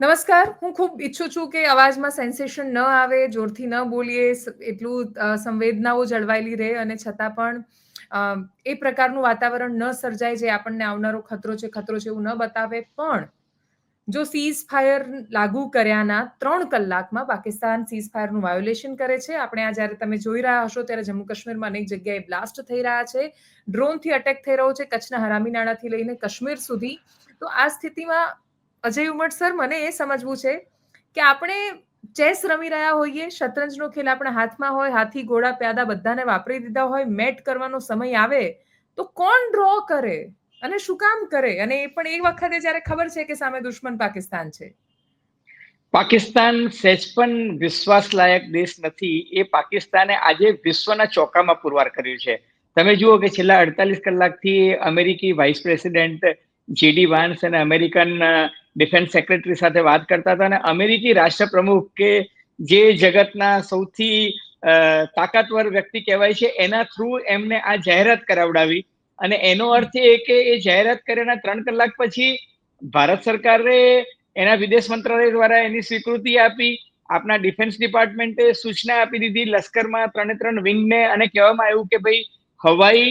નમસ્કાર. હું ખૂબ ઈચ્છું છું કે અવાજમાં સેન્સેશન ન આવે, જોરથી ન બોલીએ એટલું સંવેદનાઓ જળવાયેલી રહે અને છતાં પણ એ પ્રકારનું વાતાવરણ ન સર્જાય જે આપણને આવનારો ખતરો છે ખતરો છે એવું ન બતાવે. પણ જો સીઝ ફાયર લાગુ કર્યાના ત્રણ કલાકમાં પાકિસ્તાન સીઝ ફાયરનું વાયોલેશન કરે છે, આપણે આ જ્યારે તમે જોઈ રહ્યા હશો ત્યારે જમ્મુ કાશ્મીરમાં અનેક જગ્યાએ બ્લાસ્ટ થઈ રહ્યા છે. ડ્રોનથી અટેક થઈ રહ્યો છે કચ્છના હરામી નાળાથી લઈને કાશ્મીર સુધી. તો આ સ્થિતિમાં અજય ઉમટ સર, મને એ સમજવું છે કે આપણે ચેસ રમી રહ્યા હોઈએ, શતરંજનો ખેલ આપણા હાથમાં હોય, હાથી, ઘોડા, પ્યાદા બધાને વાપરી દીધા હોય, મેટ કરવાનો સમય આવે, તો કોણ ડ્રો કરે અને શું કામ કરે? અને એ પણ એ વખતે જ્યારે ખબર છે કે સામે દુશ્મન પાકિસ્તાન છે. પાકિસ્તાન સેજ પણ વિશ્વાસ લાયક દેશ નથી. એ પાકિસ્તાને આજે વિશ્વના ચોકામાં પુરવાર કર્યું છે. તમે જુઓ કે છેલ્લા અડતાલીસ કલાકથી અમેરિકી વાઇસ પ્રેસિડેન્ટ જેડી વાન્સ અને અમેરિકન ડિફેન્સ સેક્રેટરી સાથે વાત કરતા હતા અને અમેરિકી રાષ્ટ્ર પ્રમુખ કે જે જગતના સૌથી તાકાતવર વ્યક્તિ કહેવાય છે, એના થ્રુ એમને આ જાહેરાત કરાવડાવી. અને એનો અર્થ એ કે એ જાહેરાત કર્યાના ત્રણ કલાક પછી ભારત સરકારે એના વિદેશ મંત્રાલય દ્વારા એની સ્વીકૃતિ આપી. આપના ડિફેન્સ ડિપાર્ટમેન્ટે સૂચના આપી દીધી લશ્કરમાં ત્રણે ત્રણ વિંગને અને કહેવામાં આવ્યું કે ભાઈ, હવાઈ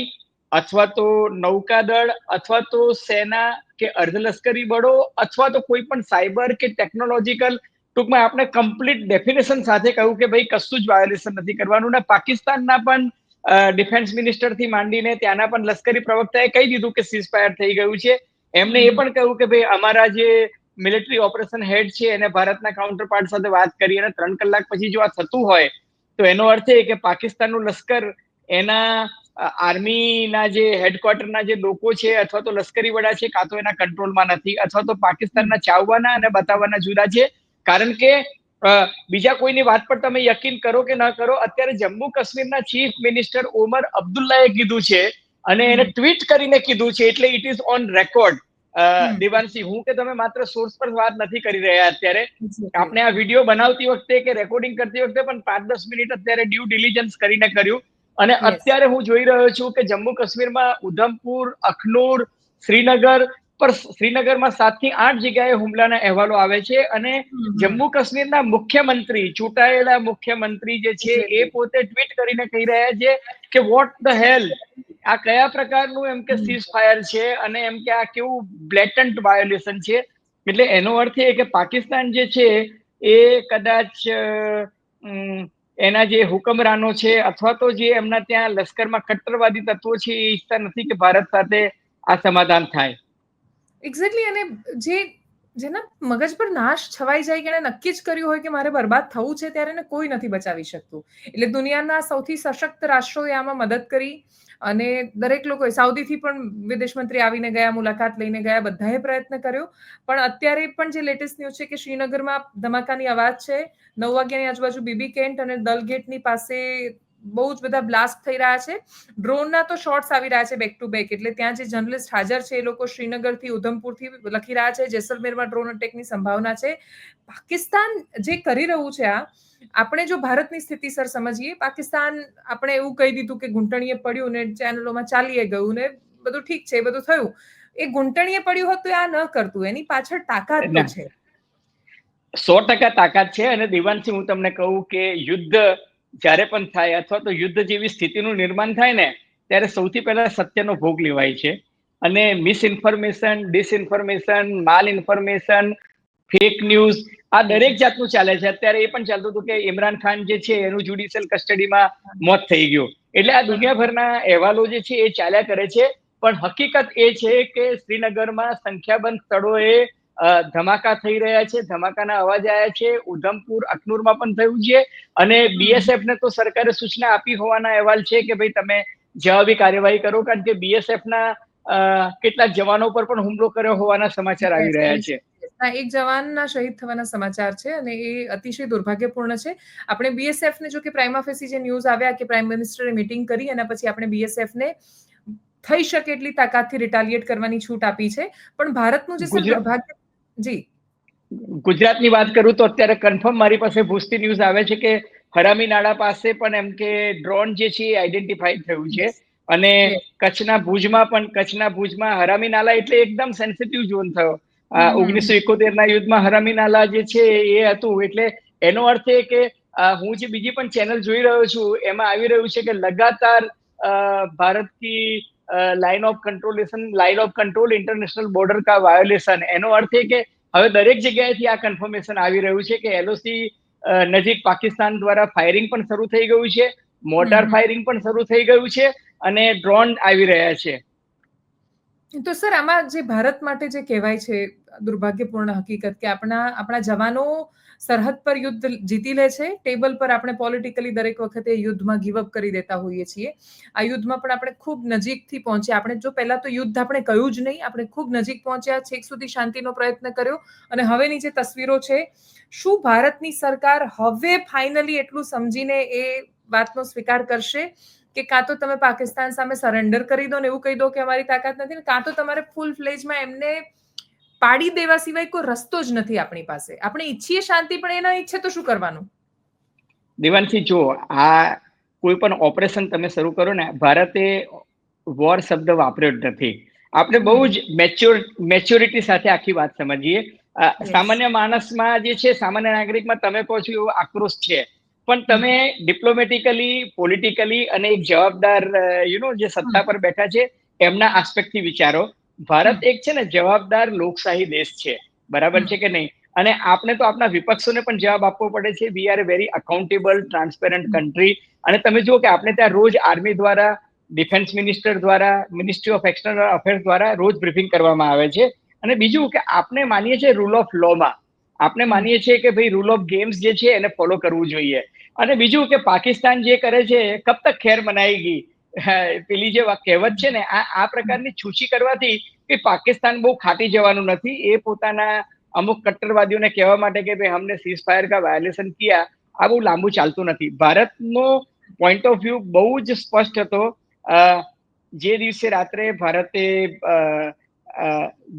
અથવા તો નૌકાદળ અથવા તો સેના કે અર્ધલશ્કરી બળો અથવા તો કોઈ પણ સાયબર કે ટેકનોલોજીકલ ટૂંકમાં આપણે કમ્પ્લીટ ડેફિનેશન સાથે કહ્યું કે ભાઈ કશું જ વાયોલેશન નથી કરવાનું. ને પાકિસ્તાનના પણ ડિફેન્સ મિનિસ્ટરથી માંડીને ત્યાંના પણ લશ્કરી પ્રવક્તાએ કહી દીધું કે સીઝ ફાયર થઈ ગયું છે. એમને એ પણ કહ્યું કે ભાઈ અમારા જે મિલિટરી ઓપરેશન હેડ છે એને ભારતના કાઉન્ટર પાર્ટ સાથે વાત કરી અને ત્રણ કલાક પછી જો આ થતું હોય તો એનો અર્થ એ કે પાકિસ્તાનનું લશ્કર એના આર્મીના જે હેડક્વાર્ટરના જે લોકો છે અથવા તો લશ્કરી વડા છે કાં તો એના કંટ્રોલમાં નથી અથવા તો પાકિસ્તાનના ચાવવાના અને બતાવવાના જુદા છે. કારણ કે બીજા કોઈની વાત પર તમે યકીન કરો કે ન કરો અત્યારે જમ્મુ કાશ્મીરના ચીફ મિનિસ્ટર ઓમર અબ્દુલ્લાએ કીધું છે અને એને ટ્વીટ કરીને કીધું છે એટલે it is on record Diwan Singh હું કે તમે માત્ર સોર્સ પર વાત નથી કરી રહ્યા અત્યારે. આપણે આ વીડિયો બનાવતી વખતે કે રેકોર્ડિંગ કરતી વખતે પણ પાંચ દસ મિનિટ અત્યારે ડ્યુ ડિલિજન્સ કરીને કર્યું. અને અત્યારે હું જોઈ રહ્યો છું કે જમ્મુ કાશ્મીરમાં ઉધમપુર અખનૂર શ્રીનગર પર શ્રીનગરમાં સાતથી આઠ જગ્યાએ હુમલાના અહેવાલો આવે છે અને જમ્મુ કાશ્મીરના મુખ્યમંત્રી ચૂંટાયેલા મુખ્યમંત્રી જે છે એ પોતે ટ્વીટ કરીને કહી રહ્યા છે કે વોટ ધ હેલ આ કયા પ્રકારનું એમ કે સીઝ ફાયર છે અને એમ કે આ કેવું બ્લેટન્ટ વાયોલેશન છે? એટલે એનો અર્થ એ કે પાકિસ્તાન જે છે એ કદાચ એના જે હુકમરાનો છે, અથવા તો જે એમના ત્યાં લશ્કરમાં કટ્ટરવાદી તત્વો છે, એ ઈચ્છતા નથી કે ભારત સાથે આ સમાધાન થાય. એક્ઝેક્ટલી અને જે જેના મગજ પર નાશ છવાઈ જાય કે એને નક્કી જ કર્યું હોય કે મારે બરબાદ થવું છે, ત્યારે એને કોઈ નથી બચાવી શકતું. એટલે દુનિયાના સૌથી સશક્ત રાષ્ટ્રોએ આમાં મદદ કરી. અને દરેક લોકોએ સાઉદીથી પણ વિદેશ મંત્રી આવીને ગયા, મુલાકાત લઈને ગયા, બધાએ પ્રયત્ન કર્યો. પણ અત્યારે પણ જે લેટેસ્ટ ન્યૂઝ છે કે શ્રીનગરમાં ધમાકાની અવાજ છે. નવ વાગ્યાની આજુબાજુ બીબી કેન્ટ અને દલગેટની પાસે બહુ જ બધા બ્લાસ્ટ થઈ રહ્યા છે. ડ્રોનના તો શોર્ટ્સ આવી રહ્યા છે બેક ટુ બેક એટલે ત્યાં જે જર્નલિસ્ટ હાજર છે એ લોકો શ્રીનગરથી ઉધમપુરથી લખી રહ્યા છે. જેસલમેરમાં ડ્રોન અટેકની સંભાવના છે. પાકિસ્તાન જે કરી રહ્યું છે આ આપણે જો ભારતની સ્થિતિ સર સમજીએ પાકિસ્તાન આપણે એવું કહી દીધું કે ઘૂંટણીએ પડ્યું ને ચેનલોમાં ચાલીએ ગયું ને બધું ઠીક છે બધું થયું. એ ઘૂંટણીએ પડ્યું હતું આ ન કરતું એની પાછળ તાકાત છે. સો ટકા તાકાત છે અને દિવાનથી હું તમને કહું કે યુદ્ધ જ્યારે પણ થાય અથવા તો યુદ્ધ જેવી સ્થિતિનું નિર્માણ થાય ને, ત્યારે સૌથી પહેલા સત્યનો ભોગ લેવાય છે. અને મિસઇન્ફોર્મેશન ડિસઇન્ફોર્મેશન માલ ઇન્ફોર્મેશન ફેક ન્યૂઝ આ દરેક જાતનું ચાલે છે. અત્યારે એ પણ ચાલતું હતું કે ઇમરાન ખાન જે છે એનું જ્યુડિશિયલ કસ્ટડીમાં મોત થઈ ગયું. એટલે આ દુનિયાભરના અહેવાલો જે છે એ ચાલ્યા કરે છે. પણ હકીકત એ છે કે શ્રીનગરમાં સંખ્યાબંધ સ્થળોએ ધમાકા થઈ રહ્યા છે ધમાકાના અવાજ આવ્યા છે ઉધમપુર અખનૂરમાં પણ થયું છે અને બીએસએફ ને તો સરકારે સૂચના આપી હોવાના અહેવાલ છે કે ભાઈ તમે જવાબી કાર્યવાહી કરો કારણ કે બીએસએફ ના કેટલાક જવાનો પર પણ હુમલો કર્યો હોવાના સમાચાર આવી રહ્યા છે. એક જવાનના શહીદ થવાના સમાચાર છે અને એ અતિશય દુર્ભાગ્યપૂર્ણ છે. આપણે બીએસએફ ને જો કે પ્રાઇમા ફેસી જે ન્યૂઝ આવ્યા કે પ્રાઇમ મિનિસ્ટરે મીટિંગ કરી અને પછી આપણે બીએસએફ ને થઈ શકે એટલી તાકાતથી રિટાલિએટ કરવાની છૂટ આપી છે. પણ ભારતનું જે દુર્ભાગ્ય જી. ગુજરાતની વાત કરું તો અત્યારે કન્ફર્મ મારી પાસે ભૂસ્તી ન્યૂઝ આવે છે કે હરામી નાળા પાસે પણ એમ કે ડ્રોન જે છે એ આઈડેન્ટિફાઈ થયું છે. અને કચ્છના ભુજમાં પણ કચ્છના ભુજમાં હરામી નાલા એટલે એકદમ સેન્સિટિવ ઝોન થયો. ઓગણીસો એકોતેર ના યુદ્ધમાં હરામીનાલા જે છે એ હતું. એટલે એનો અર્થ એ કે હું જે બીજી પણ ચેનલ જોઈ રહ્યો છું એમાં આવી રહ્યું છે કે લગાતાર ભારત કી line of control line of control international border કા વાયોલેશન એનો અર્થ એ કે હવે દરેક જગ્યાએથી આ કન્ફર્મેશન આવી રહ્યું છે કે એલઓસી નજીક પાકિસ્તાન દ્વારા ફાયરિંગ પણ શરૂ થઈ ગયું છે મોટાર ફાયરિંગ પણ શરૂ થઈ ગયું છે અને ડ્રોન આવી રહ્યા છે. તો સર આમાં જે ભારત માટે જે કહેવાય છે દુર્ભાગ્યપૂર્ણ હકીકત કે આપણા આપણા જવાનો સરહદ પર યુદ્ધ જીતી લે છે. ટેબલ પર આપણે પોલિટિકલી દરેક વખતે યુદ્ધમાં ગીવઅપ કરી દેતા હોઈએ છીએ. આ યુદ્ધમાં પણ આપણે ખૂબ નજીકથી પહોંચ્યા. આપણે જો પહેલા તો યુદ્ધ આપણે કહ્યું જ નહીં. આપણે ખૂબ નજીક પહોંચ્યા. છેક સુધી શાંતિનો પ્રયત્ન કર્યો. અને હવેની જે તસવીરો છે. શું ભારતની સરકાર હવે ફાઇનલી એટલું સમજીને એ વાતનો સ્વીકાર કરશે? કે કાં તો તમે પાકિસ્તાન સામે સરેન્ડર કરી દો ને એવું કહી દો કે અમારી તાકાત નથી ને? કાં તો તમારે ફૂલ ફ્લેજમાં એમને પાડી દેવા સિવાય કોઈ રસ્તો જ નથી આપણી પાસે. આપણે ઈચ્છીએ શાંતિ પણ એના ઈચ્છે તો શું કરવાનું? દેવાંશી જો આ કોઈ પણ ઓપરેશન તમે શરૂ કરો ને ભારતે વોર શબ્દ વાપર્યો જ નથી. આપણે બહુ જ મેચ્યોર મેચ્યોરિટી સાથે આખી વાત સમજીએ. સામાન્ય માણસમાં જે છે સામાન્ય નાગરિકમાં તમે કહો છો એવો આક્રોશ છે. પણ તમે ડિપ્લોમેટિકલી પોલિટિકલી અને એક જવાબદાર યુ નો જે સત્તા પર બેઠા છે એમના આસ્પેક્ટથી વિચારો. ભારત એક છે ને જવાબદાર લોકશાહી દેશ છે. બરાબર છે કે નહીં? અને આપણે તો આપણા વિપક્ષોને પણ જવાબ આપવો પડે છે. We are very accountable transparent country અને તમે જુઓ કે આપણે ત્યાં રોજ આર્મી દ્વારા ડિફેન્સ મિનિસ્ટર દ્વારા મિનિસ્ટ્રી ઓફ એક્સટર્નલ અફેર્સ દ્વારા રોજ બ્રીફિંગ કરવામાં આવે છે. અને બીજું કે આપણે માનીએ છીએ રૂલ ઓફ લોમાં આપણે માનીએ છીએ કે ભાઈ રૂલ ઓફ ગેમ્સ જે છે એને ફોલો કરવું જોઈએ. અને બીજું કે પાકિસ્તાન જે કરે છે કબ તક ખેર મનાએગી પેલી જે કહેવત છે ને, આ આ પ્રકારની છૂછી કરવાથી કે પાકિસ્તાન બહુ ખાટી જવાનું નથી. એ પોતાના અમુક કટ્ટરવાદીઓને કહેવા માટે કે ભાઈ હમને સીઝ ફાયર કા વાયોલેશન કિયા, આ બહુ લાંબુ ચાલતું નથી. ભારતનો પોઈન્ટ ઓફ વ્યૂ બહુ જ સ્પષ્ટ હતો. જે દિવસે રાત્રે ભારતે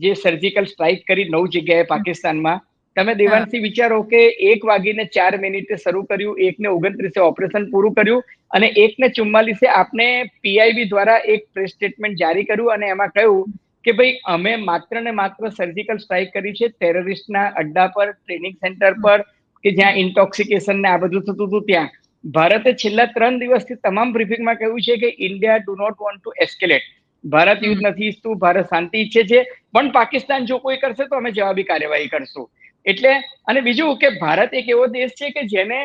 જે સર્જિકલ સ્ટ્રાઇક કરી નવ જગ્યાએ પાકિસ્તાનમાં તમે દેવાંશી વિચારો કે એક વાગીને ચાર મિનિટે શરૂ કર્યું એકને ઓગણત્રીસે ઓપરેશન પૂરું કર્યું અને એકને ચુમ્માલીસે આપને પીઆઈબી દ્વારા એક પ્રેસ સ્ટેટમેન્ટ જારી કર્યું અને એમાં કહ્યું કે ભાઈ અમે માત્ર ને માત્ર સર્જિકલ સ્ટ્રાઇક કરી છે ટેરરિસ્ટના અડ્ડા પર ટ્રેનિંગ સેન્ટર પર કે જ્યાં ઇન્ટોક્સિકેશન ને આ બધું થતું હતું ત્યાં. ભારતે છેલ્લા ત્રણ દિવસથી તમામ બ્રિફિંગમાં કહ્યું છે કે India do not want to escalate Bharat યુદ્ધ નથી ઈચ્છતું ભારત શાંતિ ઈચ્છે છે પણ પાકિસ્તાન જો કોઈ કરશે તો અમે જવાબી કાર્યવાહી કરશું. એટલે અને બીજું કે ભારત એક એવો દેશ છે કે જેને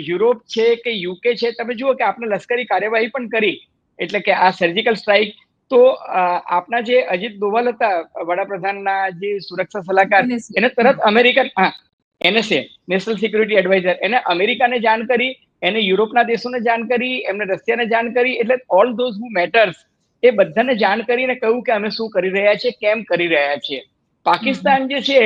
યુરોપ છે કે યુકે છે તમે જુઓ કે આપણે લશ્કરી કાર્યવાહી પણ કરી. એટલે કે આ સર્જિકલ સ્ટ્રાઇક તો આપના જે અજીત દોવલ હતા વડાપ્રધાનના જે સુરક્ષા સલાહકાર એને તરત અમેરિકન હા એનએસએ નેશનલ સિક્યુરિટી એડવાઇઝર એને અમેરિકાને જાણ કરી એને યુરોપના દેશોને જાણ કરી એમને રશિયાને જાણ કરી એટલે ઓલ ધોઝ હુ મેટર્સ એ બધાને જાણ કરીને કહ્યું કે અમે શું કરી રહ્યા છીએ કેમ કરી રહ્યા છીએ. પાકિસ્તાન જે છે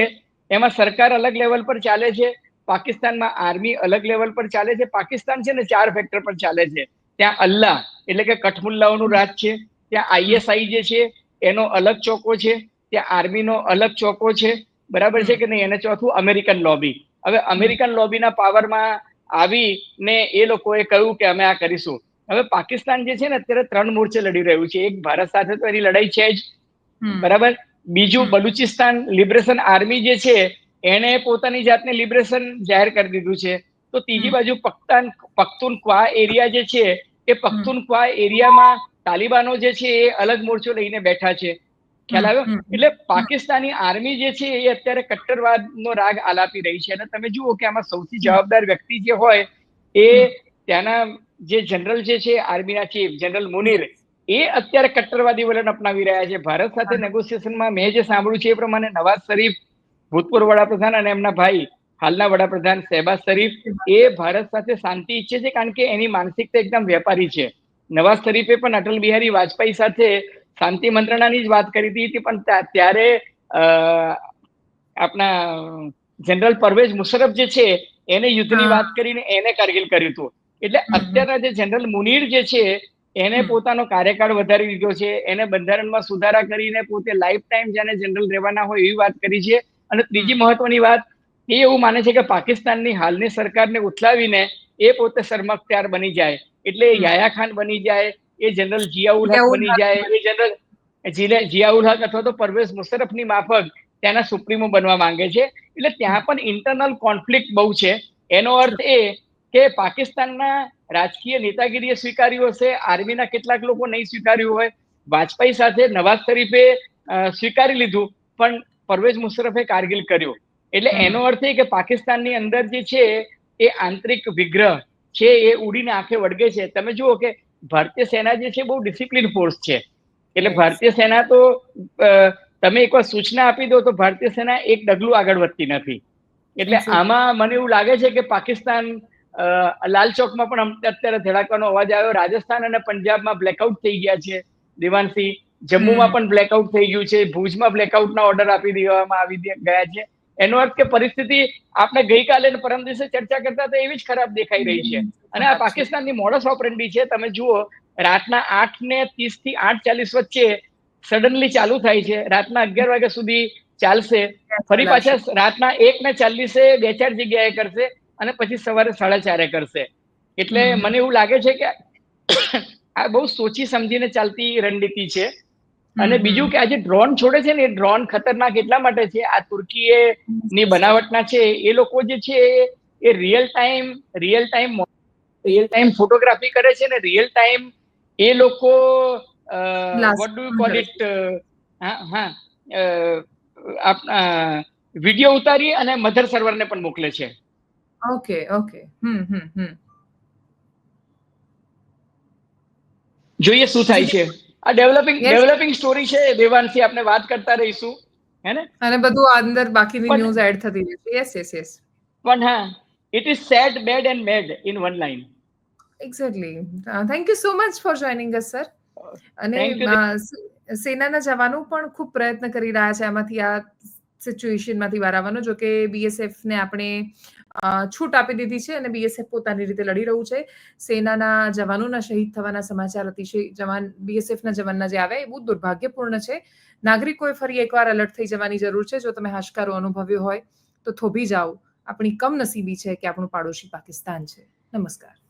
એમાં સરકાર અલગ લેવલ પર ચાલે છે પાકિસ્તાનમાં આર્મી અલગ લેવલ પર ચાલે છે પાકિસ્તાન છે ને ચાર ફેક્ટર પર ચાલે છે. ત્યાં અલ્લાહ એટલે કે કઠમુલ્લાઓનું રાજ છે ત્યાં આઈએસઆઈ જે છે એનો અલગ ચોકો છે ત્યાં આર્મીનો અલગ ચોકો છે બરાબર છે કે નહીં? એને ચોથું અમેરિકન લોબી હવે અમેરિકન લોબીના પાવરમાં આવીને એ લોકોએ કહ્યું કે અમે આ કરીશું. હવે પાકિસ્તાન જે છે ને અત્યારે ત્રણ મોરચે લડી રહ્યું છે. એક ભારત સાથે તો એની લડાઈ છે જ. બરાબર? બીજું બલુચિસ્તાન લિબરેશન આર્મી જે છે એને પોતાની જાતને લિબરેશન જાહેર કરી દીધું છે. તો ત્રીજી. બાજુ પખ્તાન ક્વા એરિયા જે છે એ પખ્તુનખ્વા એરિયામાં તાલિબાનો જે છે એ અલગ મોરચો લઈને બેઠા છે. ખ્યાલ આવ્યો? એટલે પાકિસ્તાની આર્મી જે છે એ અત્યારે કટ્ટરવાદનો રાગ આલાપી રહી છે. અને તમે જુઓ કે આમાં સૌથી જવાબદાર વ્યક્તિ જે હોય એ ત્યાંના જે જનરલ જે છે આર્મીના ચીફ જનરલ મુનીર એ અત્યારે કટ્ટરવાદી વલણ અપનાવી રહ્યા છે. ભારત સાથે નેગોશિએશનમાં મેં જે સાંભળ્યું છે એ પ્રમાણે નવાઝ શરીફ ભૂતપૂર્વ વડાપ્રધાન અને એમના ભાઈ હાલના વડાપ્રધાન શહેબાઝ શરીફ એ ભારત સાથે શાંતિ ઈચ્છે છે કારણ કે એની માનસિકતા એકદમ વેપારી છે. નવાઝ શરીફે પણ અટલ બિહારી વાજપેયી સાથે શાંતિ મંત્રણાની જ વાત કરી હતી. પણ ત્યારે આપણા જનરલ પરવેઝ મુશરફ જે છે એને યુદ્ધની. વાત કરીને એને કારગિલ કર્યું હતું. એટલે અત્યારના જે જનરલ મુનીર જે છે એને પોતાનો કાર્યકાળ વધારી દીધો છે એને બંધારણમાં સુધારા કરીને પોતે લાઈફ ટાઈમ જેને જનરલ રહેવાના હોય એવી વાત કરી છે. અને ત્રીજી મહત્વની વાત એ એવું માને છે કે પાકિસ્તાનની હાલની સરકારને ઉથલાવીને એ પોતે શર્મખ્યાર બની જાય. એટલે. યાયા ખાન બની જાય એ જનરલ જિયાઉલ હક બની જાય. એ જનરલ જિયાઉલ હક અથવા તો પરવેઝ મુશરફની માફક ત્યાંના સુપ્રીમો બનવા માંગે છે. એટલે ત્યાં પણ ઇન્ટરનલ કોન્ફ્લિક્ટ બહુ છે. એનો અર્થ એ કે પાકિસ્તાનના રાજકીય નેતાગીરીએ સ્વીકાર્યું હશે આર્મીના કેટલાક લોકો નહીં સ્વીકાર્યું હોય. વાજપેયી સાથે નવાઝ શરીફે સ્વીકારી લીધું પણ પરવેઝ મુશરફે કારગિલ કર્યું. એટલે એનો અર્થ એ કે પાકિસ્તાનની અંદર જે છે એ આંતરિક વિગ્રહ છે એ ઉડીને આંખે વળગે છે. તમે જુઓ કે ભારતીય સેના જે છે બહુ ડિસિપ્લિન ફોર્સ છે. એટલે ભારતીય સેના તો તમે એકવાર સૂચના આપી દો તો ભારતીય સેના એક ડગલું આગળ વધતી નથી. એટલે આમાં મને એવું લાગે છે કે પાકિસ્તાન લાલ ચોકમાં પણ અત્યારે ધડાકાનો અવાજ આવ્યો. રાજસ્થાન અને પંજાબમાં બ્લેકઆઉટ થઈ ગયા છે દિવાનસિંહ. જમ્મુમાં પણ બ્લેકઆઉટ થઈ ગયું છે. ભુજમાં બ્લેકઆઉટના ઓર્ડર આપી દેવામાં આવી ગયા છે. એનો અર્થ કે પરિસ્થિતિ આપણે ગઈકાલે અને પરમ દિવસે ચર્ચા કરતા તો એવી જ ખરાબ દેખાઈ રહી છે. અને આ પાકિસ્તાનની મોડસ ઓપરેન્ડી છે તમે જુઓ રાતના આઠ ને ત્રીસથી આઠ ચાલીસ વચ્ચે સડનલી ચાલુ થાય છે. રાતના અગિયાર વાગ્યા સુધી ચાલશે. ફરી પાછા રાતના એક ને ચાલીસે બે ચાર જગ્યાએ કરશે. અને પછી સવારે સાડા ચારે કરશે. એટલે મને એવું લાગે છે કે આ બહુ સોચી સમજીને ચાલતી રણનીતિ છે. અને બીજું કે આ જે ડ્રોન છોડે છે ને એ ડ્રોન ખતરનાક એટલા માટે છે આ તુર્કીએ ની બનાવટના છે એ લોકો જે છે એ- real time real time real time photography કરે છે ને રિયલ ટાઈમ એ લોકો વોટ ડુ કોલ ઇટ હા હા વીડિયો ઉતારી અને મધર સર્વરને પણ મોકલે છે. Okay okay. હમ હમ હમ. જોઈએ શું થાય છે. આ ડેવલપિંગ ડેવલપિંગ સ્ટોરી છે દેવાંશી આપણે વાત કરતા રહીશું. હે ને? અને બધું અંદર બાકીની ન્યૂઝ એડ થતી રહેશે. યસ યસ યસ પણ હા it is sad bad and mad in one line exactly thank you so much for joining us sir અને સ- સેનાના જવાનો પણ ખૂબ પ્રયત્ન કરી રહ્યા છે. આમાંથી આ સિચ્યુએશનમાંથી બહાર આવવાનો. જો કે બીએસએફ ને આપણે છૂટ આપી દીધી છે અને બીએસએફ પોતાની રીતે લડી રહ્યું છે. સેનાના જવાનોના શહીદ થવાના સમાચાર અતિશય જવાન બીએસએફના જવાનના જે આવે એ બહુ દુર્ભાગ્યપૂર્ણ છે. નાગરિકોએ ફરી એકવાર એલર્ટ થઈ જવાની જરૂર છે. જો તમે હાશકારો અનુભવ્યો હોય, તો થોભી જાઓ. આપણી કમનસીબી છે કે આપણું પાડોશી પાકિસ્તાન છે. નમસ્કાર.